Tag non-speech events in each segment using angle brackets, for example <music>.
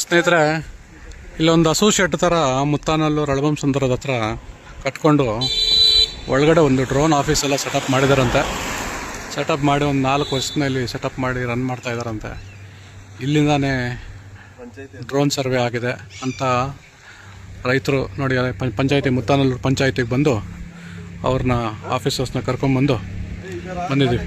ಸ್ನೇಹಿತರೆ, ಇಲ್ಲೊಂದು ಹಸು ಶೆಡ್ ಥರ ಮುತ್ತಾನಲ್ಲೂರು ಅಳಬಂ ಸುಂದರದ ಹತ್ರ ಕಟ್ಕೊಂಡು ಒಳಗಡೆ ಒಂದು ಡ್ರೋನ್ ಆಫೀಸ್ ಎಲ್ಲ ಸೆಟಪ್ ಮಾಡಿದಾರಂತೆ. ಸೆಟಪ್ ಮಾಡಿ ಒಂದು ನಾಲ್ಕು ವರ್ಷದಲ್ಲಿ ಸೆಟಪ್ ಮಾಡಿ ರನ್ ಮಾಡ್ತಾ ಇದ್ದಾರಂತೆ ಇಲ್ಲಿಂದಾನೇ ಡ್ರೋನ್ ಸರ್ವೆ ಆಗಿದೆ ಅಂತ ರೈತರು ನೋಡಿ ಪಂಚಾಯತಿ, ಮುತ್ತಾನಲ್ಲೂರು ಪಂಚಾಯತಿಗೆ ಬಂದು ಅವ್ರನ್ನ ಆಫೀಸರ್ಸ್ನ ಕರ್ಕೊಂಬಂದು ಬಂದಿದ್ದೀವಿ.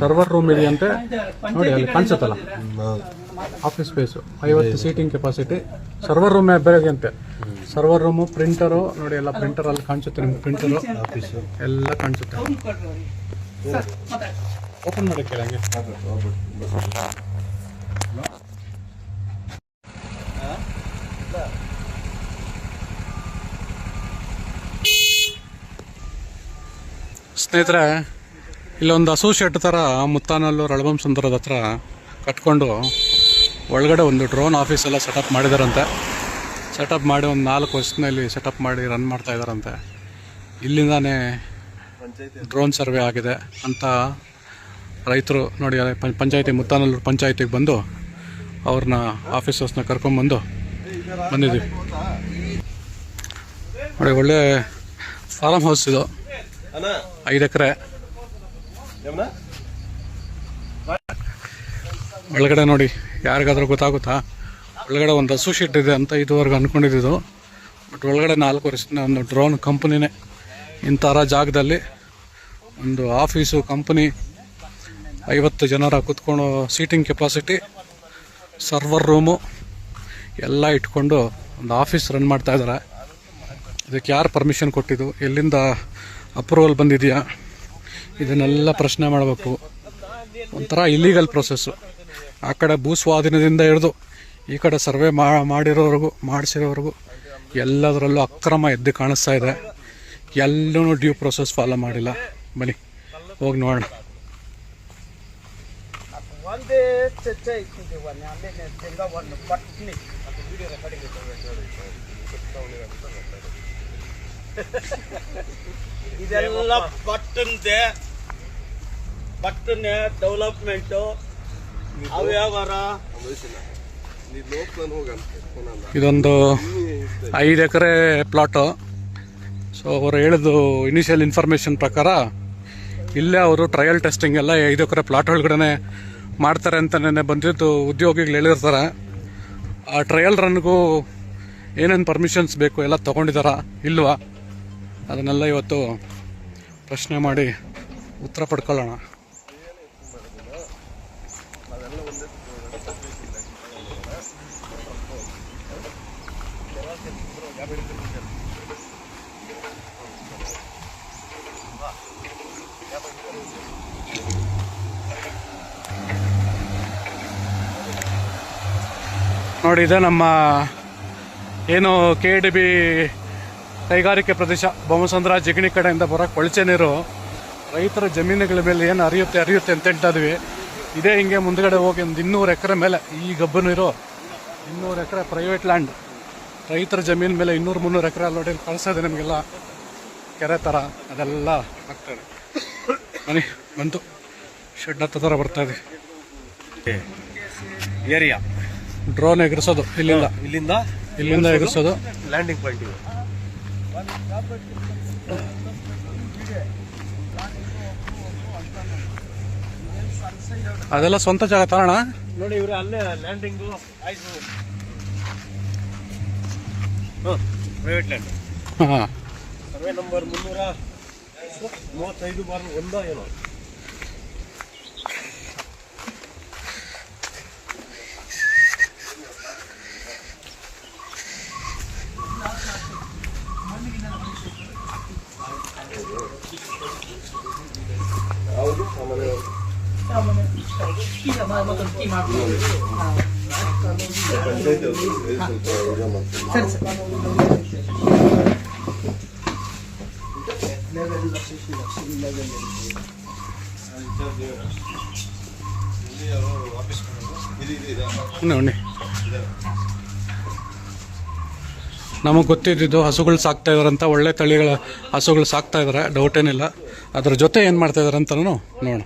ಸರ್ವರ್ ರೂಮ್ ಇದೆಯಂತೆ ನೋಡಿ ಅಲ್ಲಿ ಕಾಣಿಸುತ್ತಲ್ಲ. ಆಫೀಸ್ ಸ್ಪೇಸು ಐವತ್ತು ಸೀಟಿಂಗ್ ಕೆಪಾಸಿಟಿ ಸರ್ವರ್ ರೂಮ್ ಬೇರೆ ಅಂತೆ. ಸರ್ವರ್ ರೂಮು ಪ್ರಿಂಟರು ನೋಡಿ ಎಲ್ಲ ಪ್ರಿಂಟರ್ ಅಲ್ಲಿ ಕಾಣಿಸುತ್ತೆ ನಿಮ್ಗೆ ಪ್ರಿಂಟರು ಆಫೀಸು ಎಲ್ಲ ಕಾಣಿಸುತ್ತೆ. ಓಪನ್ ಮಾಡೋಕ್ಕೆ ಹಂಗೆ. ಸ್ನೇಹಿತರೆ ಇಲ್ಲೊಂದು ಅಸೋಸಿಯೇಟ್ ಥರ ಮುತ್ತಾನಲ್ಲೂರು ಅಳವಂಸಂದರದ ಹತ್ರ ಕಟ್ಕೊಂಡು ಒಳಗಡೆ ಒಂದು ಡ್ರೋನ್ ಆಫೀಸೆಲ್ಲ ಸೆಟಪ್ ಮಾಡಿದಾರಂತೆ. ಸೆಟಪ್ ಮಾಡಿ ಒಂದು ನಾಲ್ಕು ವರ್ಷದಲ್ಲಿ ಸೆಟಪ್ ಮಾಡಿ ರನ್ ಮಾಡ್ತಾ ಇದ್ದಾರಂತೆ ಇಲ್ಲಿಂದಾನೇ ಡ್ರೋನ್ ಸರ್ವೆ ಆಗಿದೆ ಅಂತ ರೈತರು ನೋಡಿ ಪಂಚಾಯತಿ ಮುತ್ತಾನಲ್ಲೂರು ಪಂಚಾಯತಿಗೆ ಬಂದು ಅವ್ರನ್ನ ಆಫೀಸರ್ಸ್ನ ಕರ್ಕೊಂಬಂದು ಬಂದಿದ್ದೀವಿ. ನೋಡಿ, ಒಳ್ಳೆ ಫಾರ್ಮ್ ಹೌಸ್ ಇದು. ಐದು ಎಕರೆ. ಒಳಗಡೆ ನೋಡಿ, ಯಾರಿಗಾದ್ರೂ ಗೊತ್ತಾಗುತ್ತಾ? ಒಳಗಡೆ ಒಂದು ಹಸು ಶೆಡ್ ಇದೆ ಅಂತ ಇದುವರೆಗೂ ಅಂದ್ಕೊಂಡಿದ್ದು ಬಟ್ ಒಳಗಡೆ ನಾಲ್ಕು ವರ್ಷದ ಒಂದು ಡ್ರೋನ್ ಕಂಪ್ನಿನೇ ಇಂಥರ ಜಾಗದಲ್ಲಿ ಒಂದು ಆಫೀಸು ಕಂಪ್ನಿ ಐವತ್ತು ಜನರ ಕೂತ್ಕೊಂಡು ಸೀಟಿಂಗ್ ಕೆಪಾಸಿಟಿ ಸರ್ವರ್ ರೂಮು ಎಲ್ಲ ಇಟ್ಕೊಂಡು ಒಂದು ಆಫೀಸ್ ರನ್ ಮಾಡ್ತಾ ಇದ್ದಾರೆ. ಇದಕ್ಕೆ ಯಾರು ಪರ್ಮಿಷನ್ ಕೊಟ್ಟಿದ್ದು? ಎಲ್ಲಿಂದ ಅಪ್ರೂವಲ್ ಬಂದಿದೆಯಾ? ಇದನ್ನೆಲ್ಲ ಪ್ರಶ್ನೆ ಮಾಡಬೇಕು. ಒಂಥರ ಇಲ್ಲೀಗಲ್ ಪ್ರೊಸೆಸ್ಸು ಆ ಕಡೆ ಭೂಸ್ವಾಧೀನದಿಂದ ಹಿಡಿದು, ಈ ಕಡೆ ಸರ್ವೆ ಮಾಡಿರೋವರೆಗೂ, ಮಾಡಿಸಿರೋವರೆಗೂ ಎಲ್ಲದರಲ್ಲೂ ಅಕ್ರಮ ಎದ್ದು ಕಾಣಿಸ್ತಾ ಇದೆ. ಎಲ್ಲೂ ಡ್ಯೂ ಪ್ರೊಸೆಸ್ ಫಾಲೋ ಮಾಡಿಲ್ಲ. ಬನ್ನಿ, ಹೋಗಿ ನೋಡೋಣ. <laughs> ಇದೆಲ್ಲ ಪಟ್ಟಂತೆ ಪಟ್ಟನೆ ಡೆವಲಪ್ಮೆಂಟ್ ಅವ್ಯಾವಾರ ಇದೊಂದು ಐದು ಎಕರೆ ಪ್ಲಾಟು ಸೊ ಅವರು ಹೇಳಿದ್ದು ಇನಿಷಿಯಲ್ ಇನ್ಫಾರ್ಮೇಷನ್ ಪ್ರಕಾರ ಇಲ್ಲೇ ಅವರು ಟ್ರಯಲ್ ಟೆಸ್ಟಿಂಗ್ ಎಲ್ಲ ಐದು ಎಕರೆ ಪ್ಲಾಟ್ ಒಳಗಡೆ ಮಾಡ್ತಾರೆ ಅಂತ ನೆನ್ನೆ ಬಂದಿದ್ದು ಉದ್ಯೋಗಿಗಳು ಹೇಳಿರ್ತಾರೆ. ಆ ಟ್ರಯಲ್ ರನ್ಗೂ ಏನೇನು ಪರ್ಮಿಷನ್ಸ್ ಬೇಕು ಎಲ್ಲ ತೊಗೊಂಡಿದ್ದಾರಾ ಇಲ್ವಾ? ಅದನ್ನೆಲ್ಲ ಇವತ್ತು ಪ್ರಶ್ನೆ ಮಾಡಿ ಉತ್ತರ ಪಡ್ಕೊಳ್ಳೋಣ. ನೋಡಿ ಇದೆ ನಮ್ಮ ಏನು ಕೆ ಡಿ ಬಿ ಕೈಗಾರಿಕೆ ಪ್ರದೇಶ ಬೊಮ್ಮಸಂದ್ರ ಜಿಗಣಿ ಕಡೆಯಿಂದ ಬರೋ ಕೊಳಚೆ ನೀರು. ರೈತರ ಜಮೀನುಗಳ ಮೇಲೆ ಏನು ಅರಿಯುತ್ತೆ ಅರಿಯುತ್ತೆ ಅಂತ ಹೇಳ್ತಾ ಇದ್ವಿ. ಇದೇ ಹಿಂಗೆ ಮುಂದ್ಗಡೆ ಹೋಗಿ ಒಂದು ಇನ್ನೂರು ಎಕರೆ ಮೇಲೆ ಈ ಗಬ್ಬು ನೀರು ಇನ್ನೂರು ಎಕರೆ ಪ್ರೈವೇಟ್ ಲ್ಯಾಂಡ್ ರೈತರ ಜಮೀನು ಮೇಲೆ ಇನ್ನೂರು ಮುನ್ನೂರು ಎಕರೆ ಅಲ್ಲಿ ಕಳಿಸೋದೆ ನಿಮಗೆಲ್ಲ. ಕೆರೆ ಥರ ಅದೆಲ್ಲ ಆಗ್ತದೆ ಮನೆ ಬಂತು ಶೆಡ್ ಹತ್ತದರ ಏರಿಯಾ ಡ್ರೋನ್ ಎಗರಿಸೋದು ಇಲ್ಲಿಂದ. ಇಲ್ಲಿಂದ ಇಲ್ಲಿಂದ ಎಗರಿಸೋದು. ಲ್ಯಾಂಡಿಂಗ್ ಪಾಯಿಂಟ್ పాయింట్ ఇది ಅದೆಲ್ಲ ಸ್ವಂತ ಜಾಗ ತಗೋಣ ನೋಡಿ ಇವ್ರೆ ಅಲ್ಲೇ ಲ್ಯಾಂಡಿಂಗು ಆಯ್ತು ಪ್ರೈವೇಟ್ ಲ್ಯಾಂಡ್ ಹಾಂ ಸರ್ವೆ ನಂಬರ್ ಮುನ್ನೂರ ಮೂವತ್ತೈದು ಬಾರ್ ಒಂದ ಏನೋ ನಮಗೆ ಗೊತ್ತಿದ್ದಿದ್ದು ಹಸುಗಳು ಸಾಕ್ತಾ ಇದಾರಂತ, ಒಳ್ಳೆ ತಳಿಗಳ ಹಸುಗಳು ಸಾಕ್ತಾ ಇದ್ದಾರೆ ಡೌಟ್ ಏನಿಲ್ಲ. ಅದ್ರ ಜೊತೆ ಏನು ಮಾಡ್ತಾ ಇದಾರೆ ಅಂತಲೂ ನೋಡೋಣ.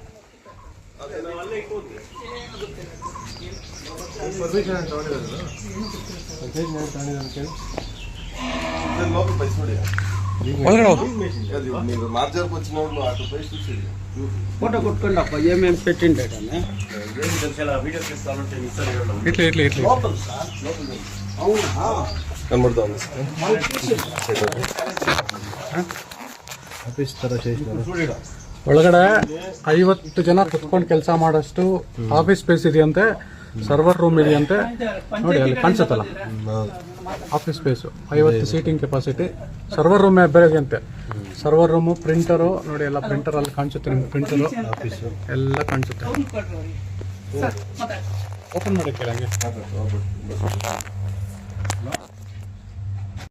ಒಳಗಡೆ ಹೋಗು. మీరు మార్చాలకు వచ్చిన వాళ్ళు అటు పై చూసేది ఫోటో కొట్టుకోండప్ప ఏమేమి పెట్టిండేటని ಏನು ಕೆಲಸ వీడియో తీసుకోవాలంటే ఇస్తారు ಹೇಳಲ್ಲ. ಇಟ್ಲಿ ಇಟ್ಲಿ ಇಟ್ಲಿ లోపల సార్ లోపల అవునా కనబడతా ఉంది ಒಳಗಡೆ ಐವತ್ತು ಜನ ಕುತ್ಕೊಂಡು ಕೆಲಸ ಮಾಡೋಷ್ಟು ಆಫೀಸ್ ಸ್ಪೇಸ್ ಇದೆಯಂತೆ ಸರ್ವರ್ ರೂಮ್ ಇದೆಯಂತೆ ನೋಡಿ ಅಲ್ಲಿ ಕಾಣಿಸುತ್ತಲ್ಲ? ಆಫೀಸ್ ಸ್ಪೇಸು ಐವತ್ತು ಸೀಟಿಂಗ್ ಕೆಪಾಸಿಟಿ ಸರ್ವರ್ ರೂಮ್ ಬೇರೆ ಇದೆಯಂತೆ ಸರ್ವರ್ ರೂಮು ಪ್ರಿಂಟರು ನೋಡಿ ಎಲ್ಲ ಪ್ರಿಂಟರ್ ಅಲ್ಲಿ ಕಾಣಿಸುತ್ತೆ ನಿಮ್ಗೆ ಪ್ರಿಂಟರು. ಎಲ್ಲ ಕಾಣಿಸುತ್ತೆ. ಓಪನ್ ಮಾಡಿ ಕೇಳಂಗೆ.